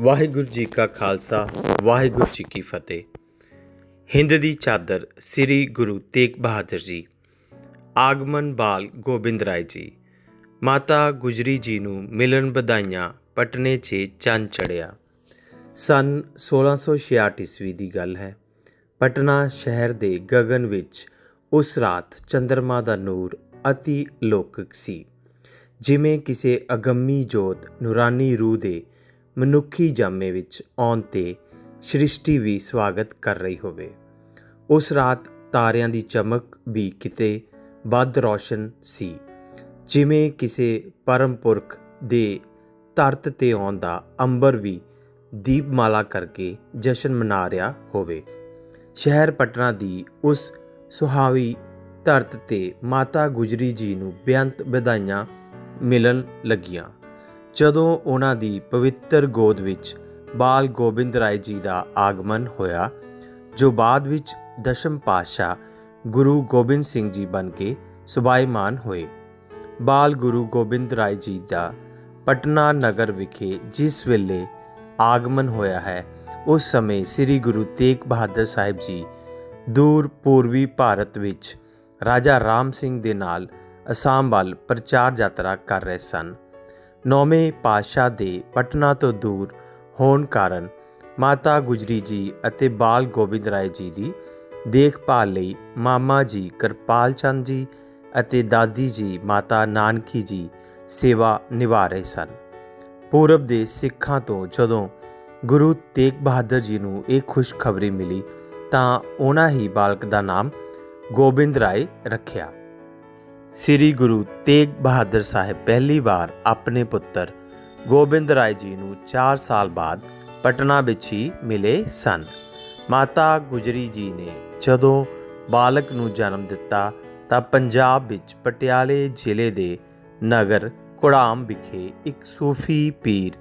ਵਾਹਿਗੁਰੂ ਜੀ ਕਾ ਖਾਲਸਾ, ਵਾਹਿਗੁਰੂ ਜੀ ਕੀ ਫਤਿਹ। ਹਿੰਦ ਦੀ ਚਾਦਰ ਸ੍ਰੀ ਗੁਰੂ ਤੇਗ ਬਹਾਦਰ ਜੀ, ਆਗਮਨ ਬਾਲ ਗੋਬਿੰਦ ਰਾਏ ਜੀ, ਮਾਤਾ ਗੁਜਰੀ ਜੀ ਨੂੰ ਮਿਲਣ ਵਧਾਈਆਂ ਪਟਨੇ 'ਚ ਚੰਨ ਚੜਿਆ ਸਨ 1666 ਈਸਵੀ ਦੀ ਗੱਲ ਹੈ। ਪਟਨਾ ਸ਼ਹਿਰ ਦੇ ਗਗਨ ਵਿੱਚ ਉਸ ਰਾਤ ਚੰ드ਰਮਾ ਦਾ ਨੂਰ ਅਤੀ ਲੋਕਕ ਸੀ, ਜਿਵੇਂ ਕਿਸੇ ਅਗੰਮੀ ਜੋਤ, ਨੂਰਾਨੀ ਰੂਹ ਦੇ ਮਨੁੱਖੀ ਜਾਮੇ ਵਿੱਚ ਆਉਣ ਤੇ ਸ੍ਰਿਸ਼ਟੀ ਵੀ ਸਵਾਗਤ ਕਰ ਰਹੀ ਹੋਵੇ। ਉਸ ਰਾਤ ਤਾਰਿਆਂ ਦੀ ਚਮਕ ਵੀ ਕਿਤੇ ਵੱਧ ਰੌਸ਼ਨ ਸੀ। ਜਿਵੇਂ ਕਿਸੇ ਪਰਮ ਪੁਰਖ ਦੇ ਧਰਤ ਤੇ ਆਉਣ ਦਾ ਅੰਬਰ ਵੀ ਦੀਪਮਾਲਾ ਕਰਕੇ ਜਸ਼ਨ ਮਨਾ ਰਿਹਾ ਹੋਵੇ। ਸ਼ਹਿਰ ਪਟਨਾ ਦੀ ਉਸ ਸੁਹਾਵੀ ਧਰਤ ਤੇ ਮਾਤਾ ਗੁਜਰੀ ਜੀ ਨੂੰ ਬੇਅੰਤ ਵਧਾਈਆਂ ਮਿਲਣ ਲੱਗੀਆਂ। ਜਦੋਂ ਉਹਨਾਂ ਦੀ ਪਵਿੱਤਰ ਗੋਦ ਵਿੱਚ ਬਾਲ ਗੋਬਿੰਦ ਰਾਏ ਜੀ ਦਾ ਆਗਮਨ ਹੋਇਆ, ਜੋ ਬਾਅਦ ਵਿੱਚ ਦਸ਼ਮ ਪਾਤਸ਼ਾਹ ਗੁਰੂ ਗੋਬਿੰਦ ਸਿੰਘ ਜੀ ਬਣ ਕੇ ਸੁਭਾਈਮਾਨ ਹੋਏ। ਬਾਲ ਗੁਰੂ ਗੋਬਿੰਦ ਰਾਏ ਜੀ ਦਾ ਪਟਨਾ ਨਗਰ ਵਿਖੇ ਜਿਸ ਵੇਲੇ ਆਗਮਨ ਹੋਇਆ ਹੈ, ਉਸ ਸਮੇਂ ਸ੍ਰੀ ਗੁਰੂ ਤੇਗ ਬਹਾਦਰ ਸਾਹਿਬ ਜੀ ਦੂਰ ਪੂਰਬੀ ਭਾਰਤ ਵਿੱਚ ਰਾਜਾ ਰਾਮ ਸਿੰਘ ਦੇ ਨਾਲ ਅਸਾਮ ਵੱਲ ਪ੍ਰਚਾਰ ਯਾਤਰਾ ਕਰ ਰਹੇ ਸਨ। ਨੌਵੇਂ ਪਾਤਸ਼ਾਹ ਦੇ ਪਟਨਾ ਤੋਂ ਦੂਰ ਹੋਣ ਕਾਰਨ ਮਾਤਾ ਗੁਜਰੀ ਜੀ ਅਤੇ ਬਾਲ ਗੋਬਿੰਦ ਰਾਏ ਜੀ ਦੀ ਦੇਖਭਾਲ ਲਈ ਮਾਮਾ ਜੀ ਕਿਰਪਾਲ ਚੰਦ ਜੀ ਅਤੇ ਦਾਦੀ ਜੀ ਮਾਤਾ ਨਾਨਕੀ ਜੀ ਸੇਵਾ ਨਿਭਾ ਰਹੇ ਸਨ। ਪੂਰਬ ਦੇ ਸਿੱਖਾਂ ਤੋਂ ਜਦੋਂ ਗੁਰੂ ਤੇਗ ਬਹਾਦਰ ਜੀ ਨੂੰ ਇਹ ਖੁਸ਼ਖਬਰੀ ਮਿਲੀ ਤਾਂ ਉਹਨਾਂ ਹੀ ਬਾਲਕ ਦਾ ਨਾਮ ਗੋਬਿੰਦ ਰਾਏ ਰੱਖਿਆ। ਸ੍ਰੀ ਗੁਰੂ ਤੇਗ ਬਹਾਦਰ ਸਾਹਿਬ ਪਹਿਲੀ ਵਾਰ ਆਪਣੇ ਪੁੱਤਰ ਗੋਬਿੰਦ ਰਾਏ ਜੀ ਨੂੰ 4 ਸਾਲ ਬਾਅਦ ਪਟਨਾ ਵਿੱਚ ਹੀ ਮਿਲੇ ਸਨ। ਮਾਤਾ ਗੁਜਰੀ ਜੀ ਨੇ ਜਦੋਂ ਬਾਲਕ ਨੂੰ ਜਨਮ ਦਿੱਤਾ ਤਾਂ ਪੰਜਾਬ ਵਿੱਚ ਪਟਿਆਲੇ ਜ਼ਿਲ੍ਹੇ ਦੇ ਨਗਰ ਕੁੜਾਮ ਵਿਖੇ ਇੱਕ ਸੂਫੀ ਪੀਰ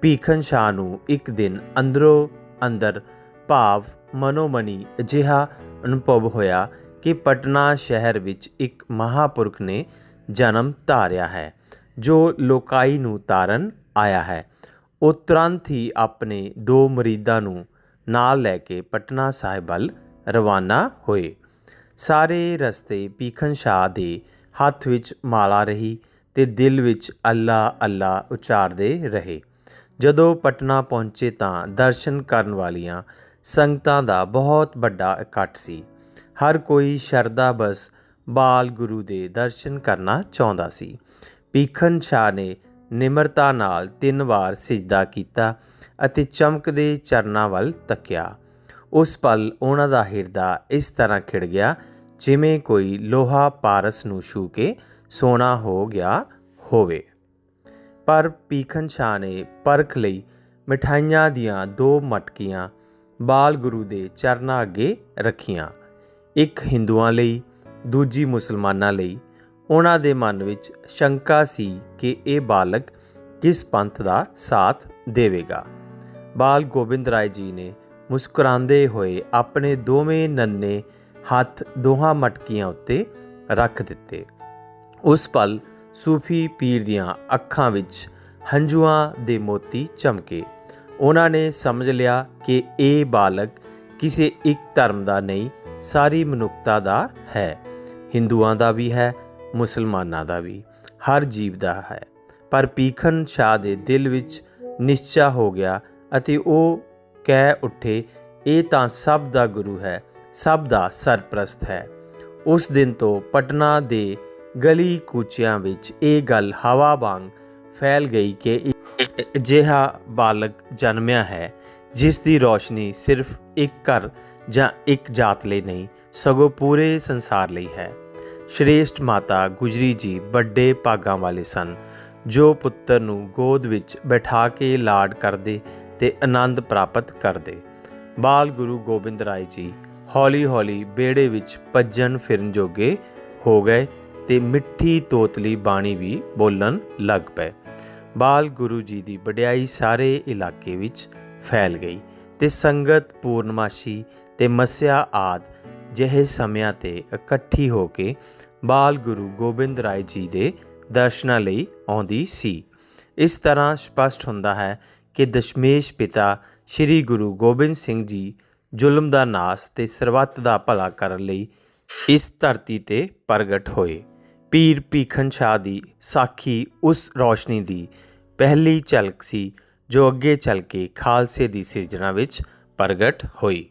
ਭੀਖਨ ਸ਼ਾਹ ਨੂੰ ਇੱਕ ਦਿਨ ਅੰਦਰੋਂ ਅੰਦਰ ਭਾਵ ਮਨੋਮਨੀ ਅਜਿਹਾ ਅਨੁਭਵ ਹੋਇਆ ਕਿ ਪਟਨਾ ਸ਼ਹਿਰ ਵਿੱਚ ਇੱਕ ਮਹਾਪੁਰਖ ਨੇ ਜਨਮ ਧਾਰਿਆ ਹੈ, ਜੋ ਲੋਕਾਈ ਨੂੰ ਤਾਰਨ ਆਇਆ ਹੈ। ਉਹ ਤੁਰੰਤ ਹੀ ਆਪਣੇ ਦੋ ਮਰੀਦਾਂ ਨੂੰ ਨਾਲ ਲੈ ਕੇ ਪਟਨਾ ਸਾਹਿਬ ਵੱਲ ਰਵਾਨਾ ਹੋਏ। ਸਾਰੇ ਰਸਤੇ ਪੀਖਨ ਸ਼ਾਹ ਦੇ ਹੱਥ ਵਿੱਚ ਮਾਲਾ ਰਹੀ ਤੇ ਦਿਲ ਵਿੱਚ ਅੱਲਾ ਅੱਲਾ ਉਚਾਰਦੇ ਰਹੇ। ਜਦੋਂ ਪਟਨਾ ਪਹੁੰਚੇ ਤਾਂ ਦਰਸ਼ਨ ਕਰਨ ਵਾਲੀਆਂ ਸੰਗਤਾਂ ਦਾ ਬਹੁਤ ਵੱਡਾ ਇਕੱਠ ਸੀ। ਹਰ ਕੋਈ ਸ਼ਰਧਾ ਬਸ ਬਾਲ ਗੁਰੂ ਦੇ ਦਰਸ਼ਨ ਕਰਨਾ ਚਾਹੁੰਦਾ ਸੀ। ਪੀਖਨ ਸ਼ਾਹ ਨੇ ਨਿਮਰਤਾ ਨਾਲ ਤਿੰਨ ਵਾਰ ਸਿਜਦਾ ਕੀਤਾ ਅਤੇ ਚਮਕਦੇ ਚਰਨਾਂ ਵੱਲ ਤੱਕਿਆ। ਉਸ ਪਲ ਉਹਨਾਂ ਦਾ ਹਿਰਦਾ ਇਸ ਤਰ੍ਹਾਂ ਖਿੜ ਗਿਆ ਜਿਵੇਂ ਕੋਈ ਲੋਹਾ ਪਾਰਸ ਨੂੰ ਛੂ ਕੇ ਸੋਨਾ ਹੋ ਗਿਆ ਹੋਵੇ। ਪਰ ਪੀਖਨ ਸ਼ਾਹ ਨੇ ਪਰਖ ਲਈ ਮਠਾਈਆਂ ਦੀਆਂ ਦੋ ਮਟਕੀਆਂ ਬਾਲ ਗੁਰੂ ਦੇ ਚਰਨਾਂ ਅੱਗੇ ਰੱਖੀਆਂ। ਇੱਕ ਹਿੰਦੂਆਂ ਲਈ, ਦੂਜੀ ਮੁਸਲਮਾਨਾਂ ਲਈ। ਉਹਨਾਂ ਦੇ ਮਨ ਵਿੱਚ ਸ਼ੰਕਾ ਸੀ ਕਿ ਇਹ ਬਾਲਕ ਕਿਸ ਪੰਥ ਦਾ ਸਾਥ ਦੇਵੇਗਾ। ਬਾਲ ਗੋਬਿੰਦ ਰਾਏ ਜੀ ਨੇ ਮੁਸਕਰਾਉਂਦੇ ਹੋਏ ਆਪਣੇ ਦੋਵੇਂ ਨੰਨੇ ਹੱਥ ਦੋਹਾਂ ਮਟਕੀਆਂ ਉੱਤੇ ਰੱਖ ਦਿੱਤੇ। ਉਸ ਪਲ ਸੂਫੀ ਪੀਰ ਦੀਆਂ ਅੱਖਾਂ ਵਿੱਚ ਹੰਝੂਆਂ ਦੇ ਮੋਤੀ ਚਮਕੇ। ਉਹਨਾਂ ਨੇ ਸਮਝ ਲਿਆ ਕਿ ਇਹ ਬਾਲਕ ਕਿਸੇ ਇੱਕ ਧਰਮ ਦਾ ਨਹੀਂ ਸਾਰੀ ਮਨੁੱਖਤਾ ਦਾ ਹੈ। ਹਿੰਦੂਆਂ ਦਾ ਵੀ ਹੈ, ਮੁਸਲਮਾਨਾਂ ਦਾ ਵੀ। ਹਰ ਜੀਵ ਦਾ ਹੈ। ਪਰ ਪੀਖਨ ਸ਼ਾਹ ਦੇ ਦਿਲ ਵਿੱਚ ਨਿਸ਼ਚਾ ਹੋ ਗਿਆ ਅਤੇ ਉਹ ਕਹਿ ਉੱਠੇ, ਇਹ ਤਾਂ ਸਭ ਦਾ ਗੁਰੂ ਹੈ, ਸਭ ਦਾ ਸਰਪ੍ਰਸਤ ਹੈ। ਉਸ ਦਿਨ ਤੋਂ ਪਟਨਾ ਦੇ ਗਲੀ ਕੂਚਿਆਂ ਵਿੱਚ ਇਹ ਗੱਲ ਹਵਾ ਵਾਂਗ ਫੈਲ ਗਈ ਕਿ ਇੱਕ ਅਜਿਹਾ ਬਾਲਕ ਜਨਮਿਆ ਹੈ, ਜਿਸ ਦੀ ਰੋਸ਼ਨੀ ਸਿਰਫ ਇੱਕ ਘਰ ਜਾਂ ਇੱਕ ਜਾਤ ਲਈ ਨਹੀਂ, ਸਗੋਂ ਪੂਰੇ ਸੰਸਾਰ ਲਈ ਹੈ। ਸ਼੍ਰੇਸ਼ਟ ਮਾਤਾ ਗੁਜਰੀ ਜੀ ਵੱਡੇ ਭਾਗਾਂ ਵਾਲੇ ਸਨ, ਜੋ ਪੁੱਤਰ ਨੂੰ ਗੋਦ ਵਿੱਚ ਬਿਠਾ ਕੇ ਲਾਡ ਕਰਦੇ ਤੇ ਆਨੰਦ ਪ੍ਰਾਪਤ ਕਰਦੇ। ਬਾਲ ਗੁਰੂ ਗੋਬਿੰਦ ਰਾਏ ਜੀ ਹੌਲੀ-ਹੌਲੀ ਬੇੜੇ ਵਿੱਚ ਭੱਜਣ ਫਿਰਨ ਜੋਗੇ ਹੋ ਗਏ ਤੇ ਮਿੱਠੀ ਤੋਤਲੀ ਬਾਣੀ ਵੀ ਬੋਲਣ ਲੱਗ ਪਏ। ਬਾਲ ਗੁਰੂ ਜੀ ਦੀ ਵਡਿਆਈ ਸਾਰੇ ਇਲਾਕੇ ਵਿੱਚ ਫੈਲ ਗਈ ਤੇ ਸੰਗਤ ਪੂਰਨਮਾਸ਼ੀ ਤੇ ਮਸਿਆ ਆਦ ਜਿਹੇ ਸਮਿਆਂ ਤੇ ਇਕੱਠੀ ਹੋ ਕੇ ਬਾਲ ਗੁਰੂ ਗੋਬਿੰਦ ਰਾਏ ਜੀ ਦੇ ਦਰਸ਼ਨਾਂ ਲਈ ਆਉਂਦੀ ਸੀ। ਇਸ ਤਰ੍ਹਾਂ ਸਪਸ਼ਟ ਹੁੰਦਾ ਹੈ ਕਿ ਦਸ਼ਮੇਸ਼ ਪਿਤਾ ਸ੍ਰੀ ਗੁਰੂ ਗੋਬਿੰਦ ਸਿੰਘ ਜੀ ਜ਼ੁਲਮ ਦਾ ਨਾਸ ਤੇ ਸਰਬੱਤ ਦਾ ਭਲਾ ਕਰਨ ਲਈ ਇਸ ਧਰਤੀ ਤੇ ਪ੍ਰਗਟ ਹੋਏ। ਪੀਰ ਭੀਖਨ ਸ਼ਾਹ ਦੀ ਸਾਖੀ ਉਸ ਰੌਸ਼ਨੀ ਦੀ ਪਹਿਲੀ ਝਲਕ ਸੀ ਜੋ ਅੱਗੇ ਚੱਲ ਕੇ ਖਾਲਸੇ ਦੀ ਸਿਰਜਣਾ ਵਿੱਚ ਪ੍ਰਗਟ ਹੋਈ।